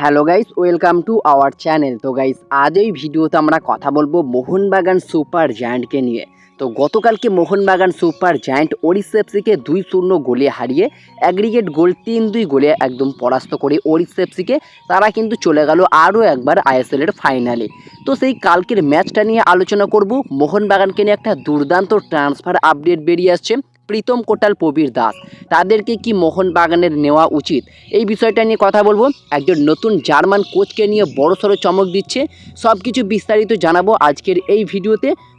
Hello guys welcome to our channel তো guys আজ এই ভিডিওতে আমরা কথা বলব মোহনবাগান সুপার জায়ান্টকে নিয়ে। তো গতকালকে মোহনবাগান সুপার জায়ান্ট এফসিকে দুই শূন্য গোলে হারিয়ে অ্যাগ্রিগেট গোল তিন দুই গোলে একদম পরাস্ত করে এফসিকে তারা কিন্তু চলে গেল আরও একবার আইএসএলের ফাইনালে তো সেই কালকের ম্যাচটা নিয়ে আলোচনা করব। মোহনবাগানকে নিয়ে একটা দুর্দান্ত ট্রান্সফার আপডেট বেরিয়ে আসছে। প্রীতম কোটাল প্রবীর দাস। তাদেরকে কি মোহনবাগানের নেওয়া উচিত? এই বিষয়টা নিয়ে কথা বলব। একজন নতুন জার্মান কোচকে নিয়ে বড়সড় চমক দিচ্ছে। সব কিছু বিস্তারিত জানাব আজকের এই ভিডিওতে।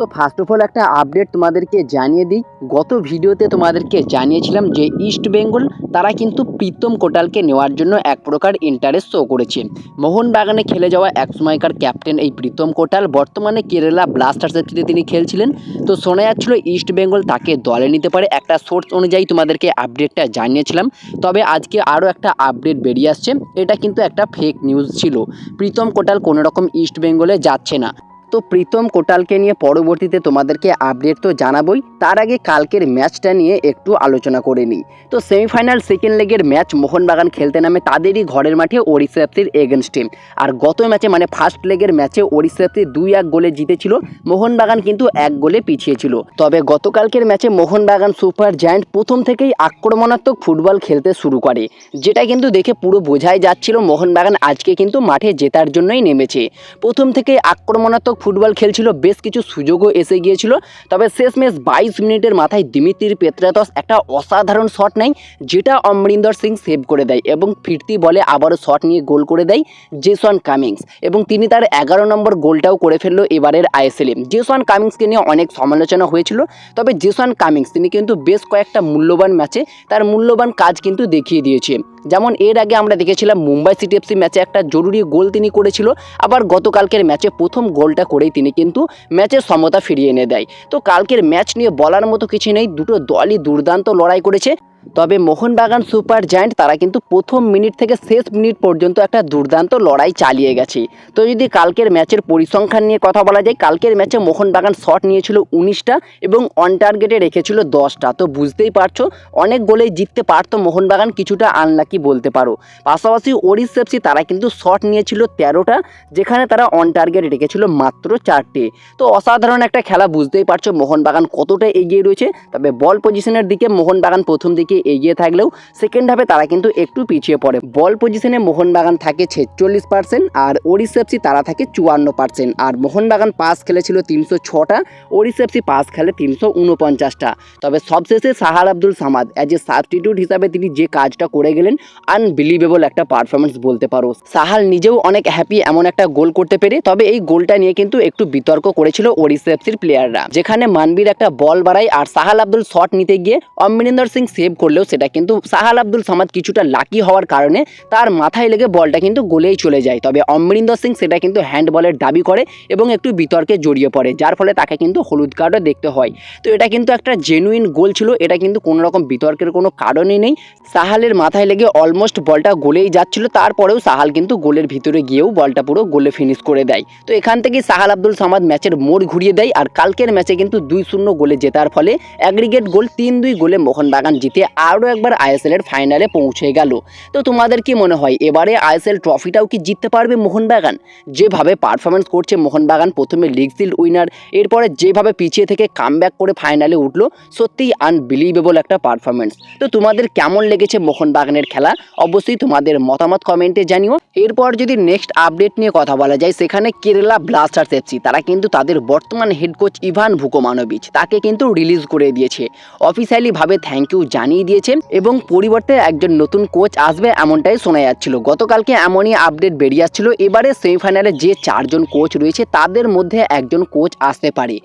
তো ফার্স্ট অফ অল একটা আপডেট তোমাদেরকে জানিয়ে দিই। গত ভিডিওতে তোমাদেরকে জানিয়েছিলাম যে ইস্ট বেঙ্গল তারা কিন্তু প্রীতম কোটালকে নেওয়ার জন্য এক প্রকার ইন্টারেস্ট শো করেছে। মোহনবাগানে খেলে যাওয়া এক সময়কার ক্যাপ্টেন এই প্রীতম কোটাল, বর্তমানে কেরালা ব্লাস্টার্সের সাথে তিনি খেলছিলেন। তো শোনা যাচ্ছিল ইস্ট বেঙ্গল তাকে দলে নিতে পারে। একটা সোর্স অনুযায়ী তোমাদেরকে আপডেটটা জানিয়েছিলাম। তবে আজকে আরও একটা আপডেট বেরিয়ে আসছে। এটা কিন্তু একটা ফেক নিউজ ছিল। প্রীতম কোটাল কোনোরকম ইস্ট বেঙ্গলে যাচ্ছে না। তো প্রীতম কোটালকে নিয়ে পরবর্তীতে তোমাদেরকে আপডেট তো জানাবই। তার আগে কালকের ম্যাচটা নিয়ে একটু আলোচনা করে নিই। তো সেমিফাইনাল সেকেন্ড লেগের ম্যাচ মোহনবাগান খেলতে নামে তাদেরই ঘরের মাঠে ওড়িশা এফসির এগেনস্টে আর গত ম্যাচে মানে ফার্স্ট লেগের ম্যাচে ওড়িশা এফসি দুই এক গোলে জিতেছিল। মোহনবাগান কিন্তু এক গোলে পিছিয়ে ছিল। তবে গতকালকের ম্যাচে মোহনবাগান সুপার জায়ান্ট প্রথম থেকেই আক্রমণাত্মক ফুটবল খেলতে শুরু করে। যেটা কিন্তু দেখে পুরো বোঝাই যাচ্ছিল মোহনবাগান আজকে কিন্তু মাঠে জেতার জন্যই নেমেছে। প্রথম থেকে আক্রমণাত্মক ফুটবল খেলছিল, বেশ কিছু সুযোগও এসে গিয়েছিল। তবে শেষ শেষমেশ বাইশ মিনিটের মাথায় দিমিত্রির পেত্রাতস একটা অসাধারণ শট নেয়, যেটা অমরিন্দর সিং সেভ করে দেয় এবং ফিরতি বলে আবারও শট নিয়ে গোল করে দেয় জেসন কামিংস। এবং তিনি তার এগারো নম্বর গোলটাও করে ফেলল এবারের আইএসএলে জেসন কামিংসকে নিয়ে অনেক সমালোচনা হয়েছিল, তবে জেসন কামিংস, তিনি কিন্তু বেশ কয়েকটা মূল্যবান ম্যাচে তার মূল্যবান কাজ কিন্তু দেখিয়ে দিয়েছে। যেমন এর আগে আমরা দেখেছিলাম মুম্বাই সিটি এফসি ম্যাচে একটা জরুরি গোল তিনি করেছিল, আবার গতকালকের ম্যাচে প্রথম গোলটা করেই তিনি কিন্তু ম্যাচের সমতা ফিরিয়ে এনে দেয়। তো কালকের ম্যাচ নিয়ে বলার মতো কিছু নেই, দুটো দলই দুর্দান্ত লড়াই করেছে। তবে মোহনবাগান সুপার জায়ান্ট তারা কিন্তু প্রথম মিনিট থেকে শেষ মিনিট পর্যন্ত একটা দুর্দান্ত লড়াই চালিয়ে গেছে। তো যদি কালকের ম্যাচের পরিসংখ্যান নিয়ে কথা বলা যায়, কালকের ম্যাচে মোহনবাগান শট নিয়েছিল উনিশটা এবং অন টার্গেটে রেখেছিল দশটা। তো বুঝতেই পারছ, অনেক গোলেই জিততে পারতো মোহনবাগান, কিছুটা আনলাকি বলতে পারো। পাশাপাশি এফসি তারা কিন্তু শট নিয়েছিল তেরোটা, যেখানে তারা অন টার্গেট রেখেছিল মাত্র চারটে। তো অসাধারণ একটা খেলা, বুঝতেই পারছ, মোহনবাগান কতটা এগিয়ে রয়েছে। তবে বল পজিশনের দিকে মোহনবাগান প্রথম দিকে এগিয়ে থাকলেও সেকেন্ড হাফে তারা কিন্তু একটু পিছিয়ে পড়ে। বল পজিশনে মোহনবাগান থাকে ছেচল্লিশ পার্সেন্ট আর ওড়িশা তারা থাকে চুয়ান্ন পার্সেন্ট আর মোহনবাগান পাস খেলেছিল তিনশো ছটা ওড়িশা পাস খেলে তিনশো উনপঞ্চাশটা। তবে সবশেষে Sahal Abdul Samad as a substitute হিসাবে তিনি যে কাজটা করে গেলেন আনবিলিভেবল একটা পারফরমেন্স বলতে পারো। সাহাল নিজেও অনেক হ্যাপি এমন একটা গোল করতে পেরে, তবে এই গোলটা নিয়ে কিন্তু একটু বিতর্ক করেছিল ওড়িশাফসির প্লেয়াররা যেখানে মানবীর একটা বল বাড়ায় আর সাহাল আব্দুল শট নিতে গিয়ে অমরিন্দর সিং সেভ করলেও সেটা কিন্তু সাহাল আব্দুল সামাদ কিছুটা লাকি হওয়ার কারণে তার মাথায় লেগে বলটা কিন্তু গোলেই চলে যায়। তবে অমরিন্দর সিং সেটা কিন্তু হ্যান্ডবলের দাবি করে এবং একটু বিতর্কে জড়িয়ে পড়ে, যার ফলে তাকে কিন্তু হলুদ কার্ডও দেখতে হয়। তো এটা কিন্তু একটা জেনুইন গোল ছিল, এটা কিন্তু কোনো রকম বিতর্কের কোনো কারণই নেই। সাহালের মাথায় লেগে অলমোস্ট বলটা গোলেই যাচ্ছিল, তারপরেও সাহাল কিন্তু গোলের ভিতরে গিয়েও বলটা পুরো গোলে ফিনিশ করে দেয়। তো এখান থেকে সাহাল আব্দুল সামাদ ম্যাচের মোড় ঘুরিয়ে দেয়, আর কালকের ম্যাচে কিন্তু দুই শূন্য গোলে জেতার ফলে অ্যাগ্রিগেট গোল তিন দুই গোলে মোহনবাগান জিতে আরও একবার আইএসএল এর ফাইনালে পৌঁছে গেল। তো তোমাদের কি মনে হয়, এবারে আইএসএল ট্রফিটাও কি জিততে পারবে মোহনবাগান? যেভাবে পারফরমেন্স করছে মোহনবাগান, প্রথমে লিগ সিল উইনার এরপরে যেভাবে পিছিয়ে থেকে কামব্যাক করে ফাইনালে উঠল, সত্যিই আনবিলিভেবল একটা পারফরমেন্স তো তোমাদের কেমন লেগেছে মোহনবাগানের খেলা? অবশ্যই তোমাদের মতামত কমেন্টে জানিও। এরপর যদি নেক্সট আপডেট নিয়ে কথা বলা যায়, সেখানে কেরালা ব্লাস্টার্স এফসি তারা কিন্তু তাদের বর্তমান হেড কোচ ইভান ভুকোমানোভিচ তাকে কিন্তু রিলিজ করে দিয়েছে। অফিসিয়ালিভাবে থ্যাংক ইউ জানিয়ে দিয়েছে এবং পরিবর্তে একজন নতুন কোচ আসবে এমনটাই শোনা যাচ্ছিল। গতকালকে এমনই আপডেট বেরিয়ে আসছিল। এবারে সেমিফাইনালে যে চারজন কোচ রয়েছে, তাদের মধ্যে একজন কোচ আসতে পারে।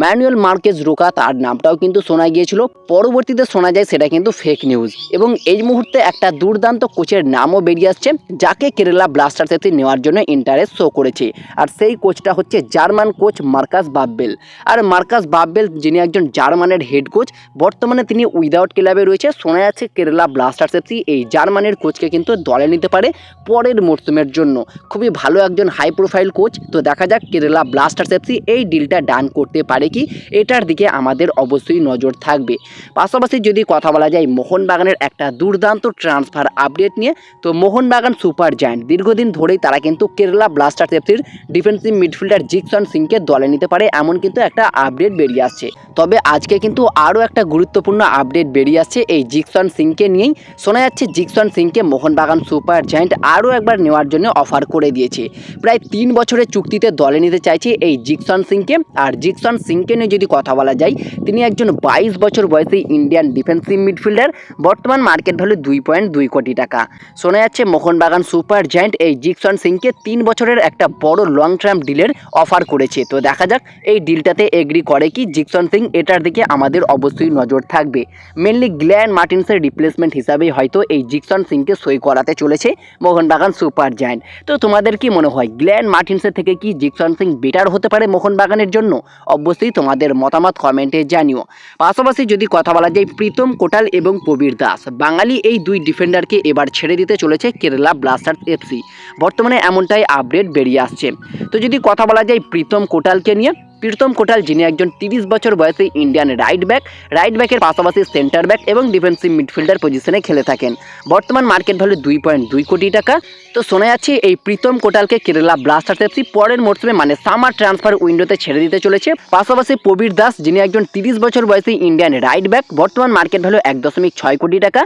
ম্যানুয়েল মার্কেজ রোকা তার নামটাও কিন্তু শোনা গিয়েছিল। পরবর্তীতে শোনা যায় সেটা কিন্তু ফেক নিউজ এবং এই মুহূর্তে একটা দুর্দান্ত কোচের নামও বেরিয়ে আসছে, যাকে কেরালা ব্লাস্টার্স এতে নেওয়ার জন্য ইন্টারেস্ট শো করেছে। আর সেই কোচটা হচ্ছে জার্মান কোচ মার্কাস বাব্বেল। আর মার্কাস বাব্বেল যিনি একজন জার্মানের হেড কোচ বর্তমানে তিনি উইদাউট ক্লাবে রয়েছে রয়েছে শোনা যাচ্ছে কেরালা ব্লাস্টার্স এফসি এই জার্মানির কোচকে কিন্তু দলে নিতে পারে পরের মরশুমের জন্য। খুবই ভালো একজন হাই প্রোফাইল কোচ তো দেখা যাক কেরালা ব্লাস্টার্স এফসি এই ডিলটা ডান করতে পারে কি? এটার দিকে আমাদের অবশ্যই নজর থাকবে। পাশাপাশি যদি কথা বলা যায়, মোহনবাগানের একটা দুর্দান্ত ট্রান্সফার আপডেট নিয়ে, তো মোহনবাগান সুপার জায়ান্ট দীর্ঘদিন ধরেই তারা কিন্তু কেরালা ব্লাস্টার্স এফসির ডিফেন্সিভ মিডফিল্ডার জিকসন সিংকে দলে নিতে পারে এমন কিন্তু একটা আপডেট বেরিয়ে আসছে। তবে আজকে কিন্তু আরও একটা গুরুত্বপূর্ণ আপডেট বেরিয়ে আসছে এই জিকসন সিংকে নিয়েই শোনা যাচ্ছে জিকসন সিংকে মোহনবাগান সুপার জায়ান্ট আরও একবার নেওয়ার জন্য অফার করে দিয়েছে। প্রায় তিন বছরের চুক্তিতে দলে নিতে চাইছে এই জিকসন সিংকে। আর জিকসন সিংকে নিয়ে যদি কথা বলা যায়, তিনি একজন বাইশ বছর বয়সী ইন্ডিয়ান ডিফেন্সিভ মিডফিল্ডার, বর্তমান মার্কেট ভ্যালু দুই পয়েন্ট দুই কোটি টাকা। শোনা যাচ্ছে মোহনবাগান সুপার জায়ান্ট এই জিকসন সিংকে তিন বছরের একটা বড় লং টার্ম ডিলের অফার করেছে। তো দেখা যাক এই ডিলটাতে এগ্রি করে কি জিকসন সিং, এটার দিকে আমাদের অবশ্যই নজর থাকবে। মেনলি গ্ল্যান মার্টিন্সের রিপ্লেসমেন্ট হিসাবেই হয়তো এই জিকসন সিংকে সই করাতে চলেছে মোহনবাগান সুপার জায়ান্ট। তো তোমাদের কি মনে হয় গ্ল্যান মার্টিন্সের থেকে কি জিকসন সিং বেটার হতে পারে মোহনবাগানের জন্য? অবশ্যই তোমাদের মতামত কমেন্টে জানিও। পাশাপাশি যদি কথা বলা যায়, প্রীতম কোটাল এবং প্রবীর দাস, বাঙালি এই দুই ডিফেন্ডারকে এবার ছেড়ে দিতে চলেছে কেরালা ব্লাস্টার্স এফসি বর্তমানে এমনটাই আপডেট বেরিয়ে আসছে। তো যদি কথা বলা যায়, প্রীতম কোটালকে নিয়ে প্রীতম কোটাল যিনি একজন তিরিশ বছর বয়সী ইন্ডিয়ান রাইট ব্যাক রাইট ব্যাকের পাশাপাশি সেন্টার ব্যাক এবং ডিফেন্সিভ মিডফিল্ডার পজিশনে খেলে থাকেন। বর্তমান মার্কেট ভ্যালু দুই পয়েন্ট দুই কোটি টাকা। তো শোনা যাচ্ছে এই প্রীতম কোটালকে কেরালা ব্লাস্টার্স এফসি পরের মরশুমে মানে সামার ট্রান্সফার উইন্ডোতে ছেড়ে দিতে চলেছে। পাশাপাশি প্রবীর দাস, যিনি একজন তিরিশ বছর বয়সী ইন্ডিয়ান রাইট ব্যাক বর্তমান মার্কেট ভ্যালু এক দশমিক ছয় কোটি টাকা।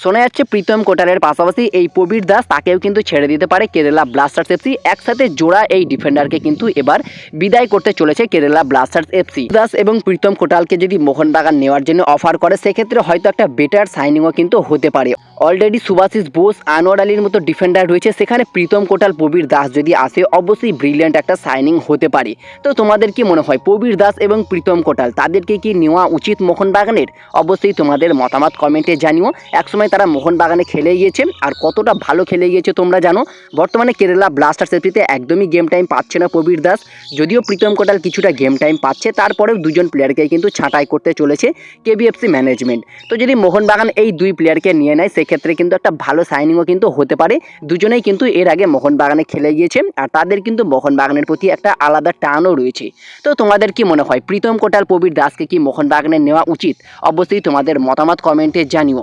শোনা যাচ্ছে প্রীতম কোটারের পাশাপাশি এই প্রবীর দাস তাকেও কিন্তু ছেড়ে দিতে পারে কেরালা ব্লাস্টার্স এফসি একসাথে জোড়া এই ডিফেন্ডারকে কিন্তু এবার বিদায় করতে চলেছে কেরালা ব্লাস্টার্স এফসি দাস এবং প্রীতম কোটালকে যদি মোহনবাগান নেওয়ার জন্য অফার করে, সেক্ষেত্রে হয়তো একটা বেটার সাইনিংও কিন্তু হতে পারে। অলরেডি সুভাশিস বোস আনোয়ার আলীর মতো ডিফেন্ডার রয়েছে। সেখানে প্রীতম কোটাল, প্রবীর দাস যদি আসে, অবশ্যই ব্রিলিয়ান্ট একটা সাইনিং হতে পারে। তো তোমাদের কি মনে হয়, প্রবীর দাস এবং প্রীতম কোটাল, তাদেরকে কি নেওয়া উচিত মোহনবাগানের অবশ্যই তোমাদের মতামত কমেন্টে জানিও। একসময় তারা মোহনবাগানে খেলে গিয়েছে, আর কতটা ভালো খেলে গিয়েছে তোমরা জানো। বর্তমানে কেরালা ব্লাস্টার্স এফসিতে একদমই গেম টাইম পাচ্ছে না প্রবীর দাস। যদিও প্রীতম কোটাল কিছুটা গেম টাইম পাচ্ছে, তারপরেও দুজন প্লেয়ারকে কিন্তু ছাঁটাই করতে চলেছে কেবিএফসি ম্যানেজমেন্ট তো যদি মোহনবাগান এই দুই প্লেয়ারকে নিয়ে নেয় সেক্ষেত্রে কিন্তু একটা ভালো সাইনিংও কিন্তু হতে পারে। দুজনেই কিন্তু এর আগে মোহনবাগানে খেলে গিয়েছে আর তাদের কিন্তু মোহনবাগানের প্রতি একটা আলাদা টানও রয়েছে। তো তোমাদের কি মনে হয়? প্রীতম কোটাল প্রবীর দাসকে কি মোহনবাগানে নেওয়া উচিত? অবশ্যই তোমাদের মতামত কমেন্টে জানিও।